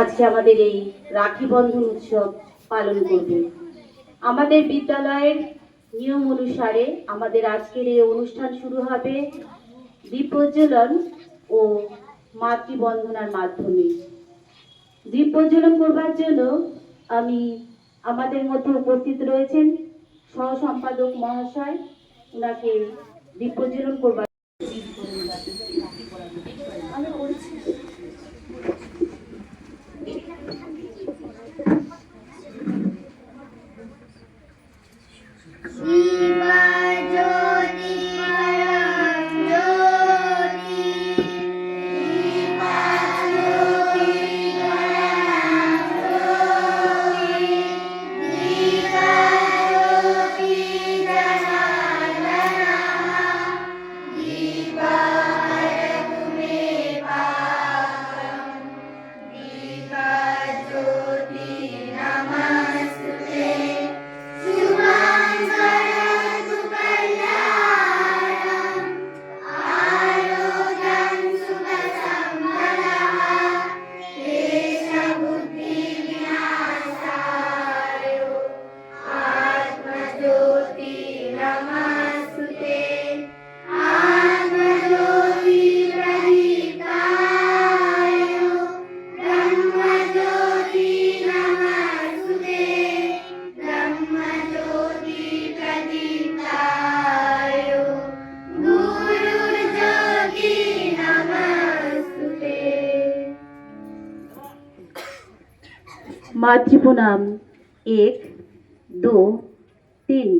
আজকে আমাদের এই রাখি বন্ধন উৎসব পালন করবে। আমাদের বিদ্যালয়ের নিয়ম অনুসারে আমাদের আজকের এই অনুষ্ঠান শুরু হবে দীপ প্রজ্বলন ও মাতৃবন্ধনার মাধ্যমে। দীপ প্রজ্বলন করবার জন্য আমি আমাদের মধ্যে উপস্থিত রয়েছেন সহ সম্পাদক মহাশয়। ওনাকে দীপ প্রজ্বলন করবার मातृप्रणाम एक दो तीन